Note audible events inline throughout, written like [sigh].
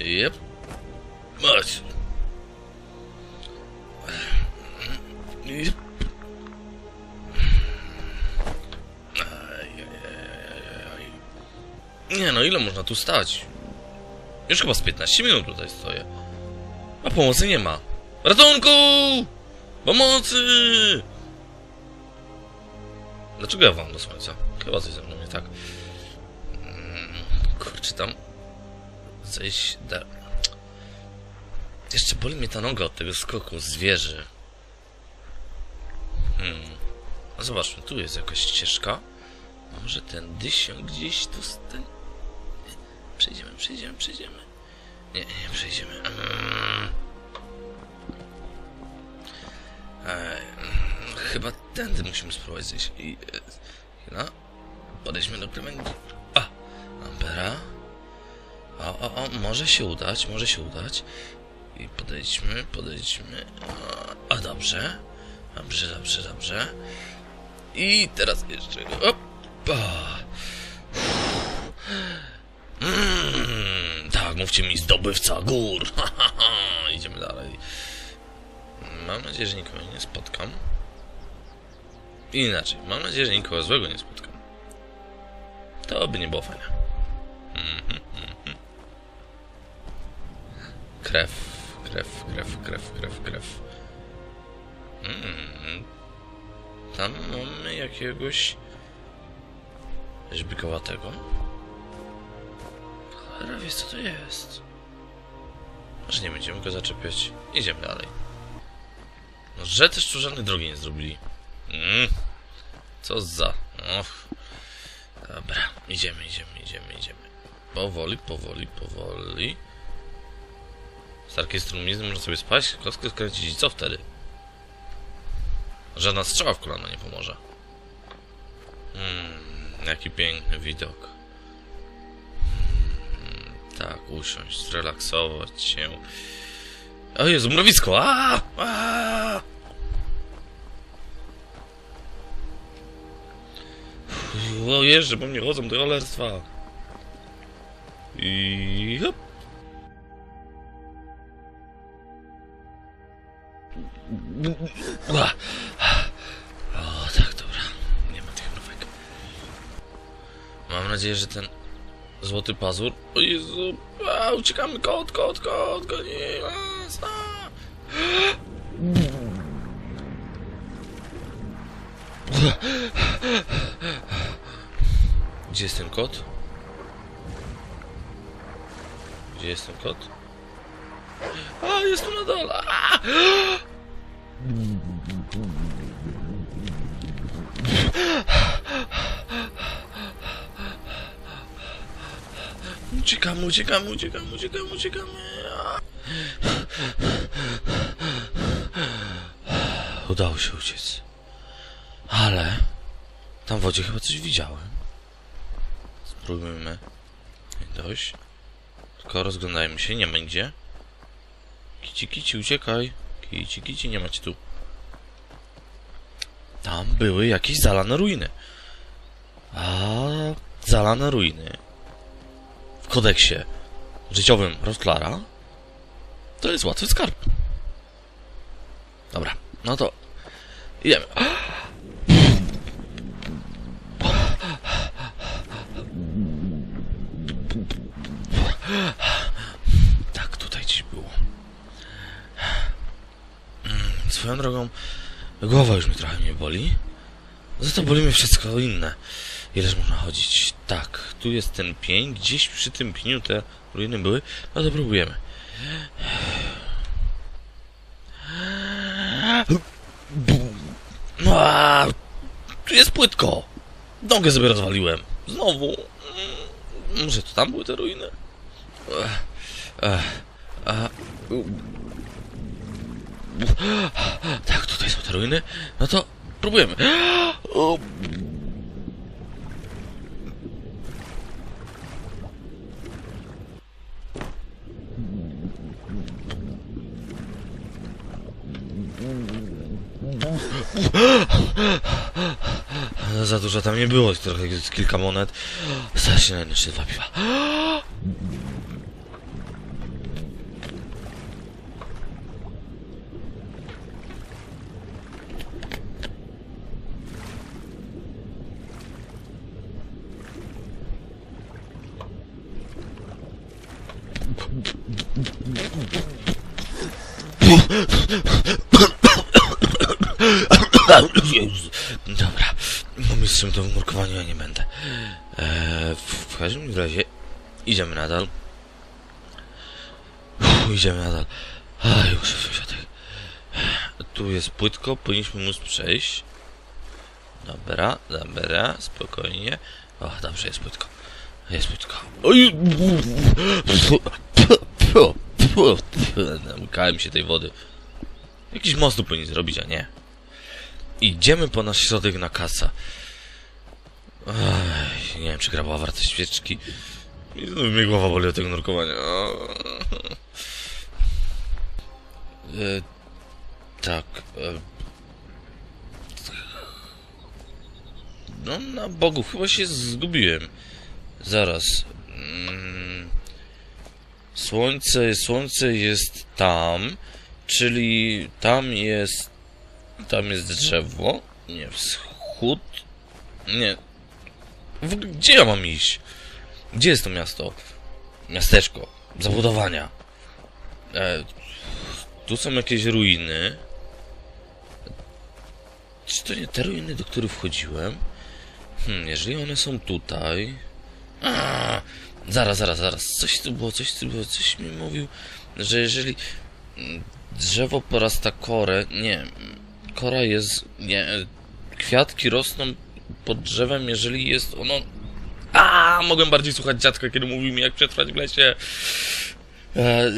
Jep. Chodź. Jep. Nie no, ile można tu stać? Już chyba z 15 minut tutaj stoję. A pomocy nie ma. Ratunku! Pomocy! Dlaczego ja wam do słońca? Chyba coś ze mną nie tak. Mm, Kurczę, tam... Coś... Da... Jeszcze boli mnie ta noga od tego skoku z wieży. Hmm. No zobaczmy, tu jest jakaś ścieżka. Może tędy się gdzieś stań... Przejdziemy, przejdziemy, przejdziemy. Nie, nie przejdziemy. Mm. Eee, chyba tędy musimy spróbować zejść. I... e, Chwila. Podejdźmy do krawędzi. A! Ampera. O, o, o, może się udać, może się udać. I podejdźmy, podejdźmy. A, a dobrze. Dobrze, dobrze, dobrze. I teraz jeszcze... Opa! Mm, tak, mówcie mi zdobywca gór. [laughs] Idziemy dalej. Mam nadzieję, że nikogo nie spotkam. Inaczej, mam nadzieję, że nikogo złego nie spotkam. To by nie było fajne. Krew, krew, krew, krew, krew, krew. Mm. Tam mamy jakiegoś żbikowatego. Cholera wie co to jest. Może nie będziemy go zaczepiać. Idziemy dalej. No, że też tu żadnej drogi nie zrobili. Mm. Co za... Och. Dobra, idziemy, idziemy, idziemy, idziemy. Powoli, powoli, powoli. Starkie strumizny można sobie spać, kostkę skręcić i co wtedy? Żadna strzała w kolano nie pomoże. Hmm, jaki piękny widok. Hmm, tak, usiąść, zrelaksować się. O Jezu, mrowisko! A! A! O jeżdżę, bo mnie chodzą do cholerstwa. I hop. Nadzieję, że ten złoty pazur... O Jezu! A, uciekamy! Kot, kot, kot! Goni! Gdzie jest ten kot? Gdzie jest ten kot? A, jest tu na dole! A! Uciekamy, uciekamy, uciekamy, uciekamy, uciekamy. Udało się uciec. Ale tam w wodzie chyba coś widziałem. Spróbujmy dojść. Tylko rozglądajmy się, nie nigdzie. Kici, kici, uciekaj. Kici, kici, nie macie tu. Tam były jakieś zalane ruiny. A zalane ruiny kodeksie życiowym Rotklara to jest łatwy skarb. Dobra, no to idziemy. Tak, tutaj gdzieś było. Mm, Swoją drogą, głowa już mi trochę mnie boli. Za to boli mnie wszystko inne. Ileż można chodzić? Tak, tu jest ten pień, gdzieś przy tym pieniu te ruiny były. No to próbujemy. No, tu jest płytko. Nogę sobie rozwaliłem. Znowu. Może to tam były te ruiny? Tak, tutaj są te ruiny. No to próbujemy. Za dużo tam nie było, trochę kilka monet. Strasznie na jeszcze dwa piwa. Dobra, no mistrzem to w nurkowaniu ja nie będę. Eee, w, każdym razie idziemy nadal. Idziemy nadal. A, już. Tu jest płytko, powinniśmy móc przejść. Dobra, dobra, spokojnie. O, dobrze, jest płytko. Jest płytko. Oj! Namykałem się tej wody. Jakiś most tu powinien zrobić, a nie. Idziemy po nasz środek na kasa. Nie wiem, czy gra była warta świeczki. I znów mnie głowa boli od tego nurkowania. E, tak. E, no, na Bogu, chyba się zgubiłem. Zaraz. Mm, słońce, słońce jest tam, czyli tam jest, tam jest drzewo. Nie, wschód. Nie. Gdzie ja mam iść? Gdzie jest to miasto? Miasteczko. Zabudowania. E, tu są jakieś ruiny. Czy to nie te ruiny, do których wchodziłem? Hmm, jeżeli one są tutaj... A, zaraz, zaraz, zaraz. Coś tu było, coś tu było, coś mi mówił, że jeżeli mm, drzewo porasta korę... Nie, kora jest... Nie, kwiatki rosną pod drzewem, jeżeli jest ono... A, mogłem bardziej słuchać dziadka, kiedy mówił mi, jak przetrwać w lesie. E,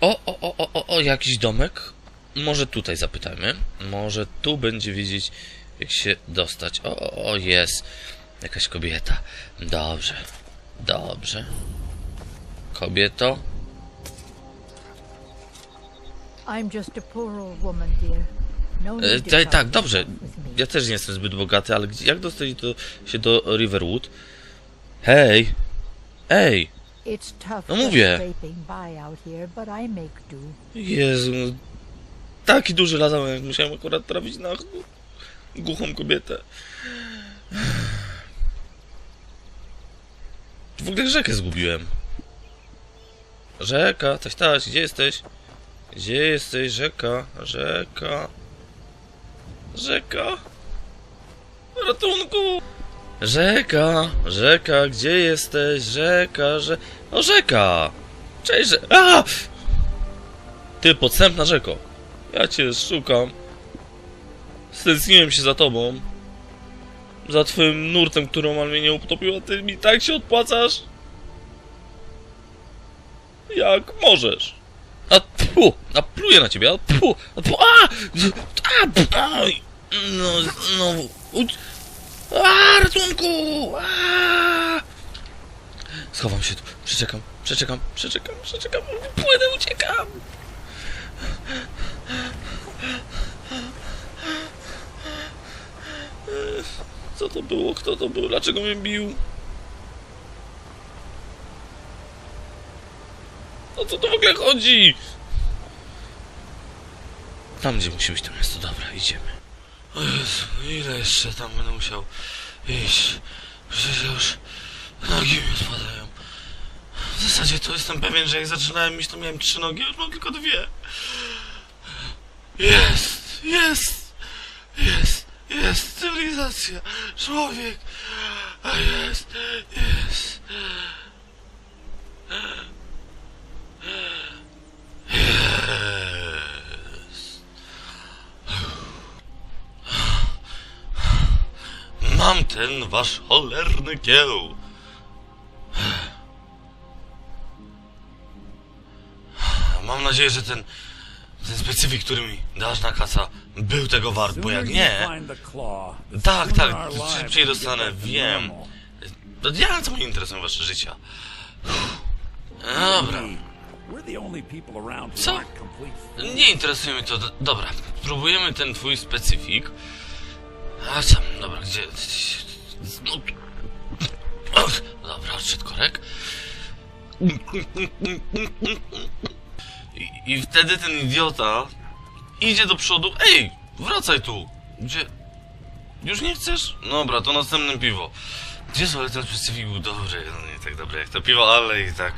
o, o, o, o, o, o, jakiś domek. Może tutaj zapytajmy. Może tu będzie wiedzieć, jak się dostać. O, o, o, jest. Jakaś kobieta. Dobrze. Dobrze. Kobieto. E, tak, dobrze. Ja też nie jestem zbyt bogaty, ale jak dostać do, się do Riverwood? Hej! Ej! No mówię. Jezu, no, taki duży lazam, jak musiałem akurat trafić na ch- głuchą kobietę. W ogóle rzekę zgubiłem. Rzeka, taś, taś, gdzie jesteś? Gdzie jesteś, rzeka, rzeka, rzeka, ratunku! Rzeka, rzeka, gdzie jesteś, rzeka, że... O, rzeka! Cześć, że... A! Ty, podstępna rzeko. Ja cię szukam. Stęskniłem się za tobą. Za twym nurtem, którą on mnie nie utopił, a ty mi tak się odpłacasz? Jak możesz? A tfu, a pluję na ciebie, a tfu, a tfu, a! a aj, no, no, uć, a, ratunku, a! Schowam się tu, przeczekam, przeczekam, przeczekam, przeczekam, płynę, uciekam. Co to było? Kto to był? Dlaczego mnie bił? O co to w ogóle chodzi? Tam, gdzie musi być to miasto. Dobra, idziemy. O Jezu, ile jeszcze tam będę musiał iść? Przecież już nogi mi spadają. W zasadzie to jestem pewien, że jak zaczynałem iść, to miałem trzy nogi, już mam tylko dwie. Jest, jest, jest, jest cywilizacja, człowiek, a jest, jest. Mam ten wasz cholerny kieł. Mam nadzieję, że ten, ten specyfik, który mi dasz na kasa, był tego wart, bo jak nie... Tak, tak, szybciej dostanę, wiem. Ja co mnie interesują wasze życia. Dobra, Co? nie interesuje mnie to. Dobra, spróbujemy ten twój specyfik. A co? Dobra, gdzie... Dobra, odszedł korek. I, I wtedy ten idiota idzie do przodu. Ej, wracaj tu. Gdzie? Już nie chcesz? Dobra, to następne piwo. Gdzie ale ten specyfik był dobry? No nie tak dobry jak to piwo, ale i tak.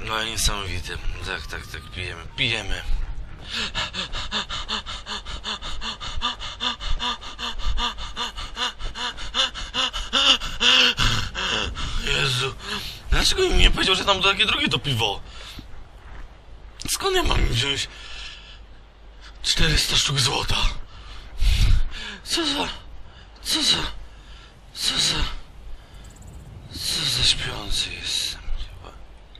No niesamowite. Tak, tak, tak, pijemy, pijemy. Dlaczego mi nie powiedział, że tam takie drogie to piwo? Skąd ja mam wziąć 400 sztuk złota? Co za... Co za...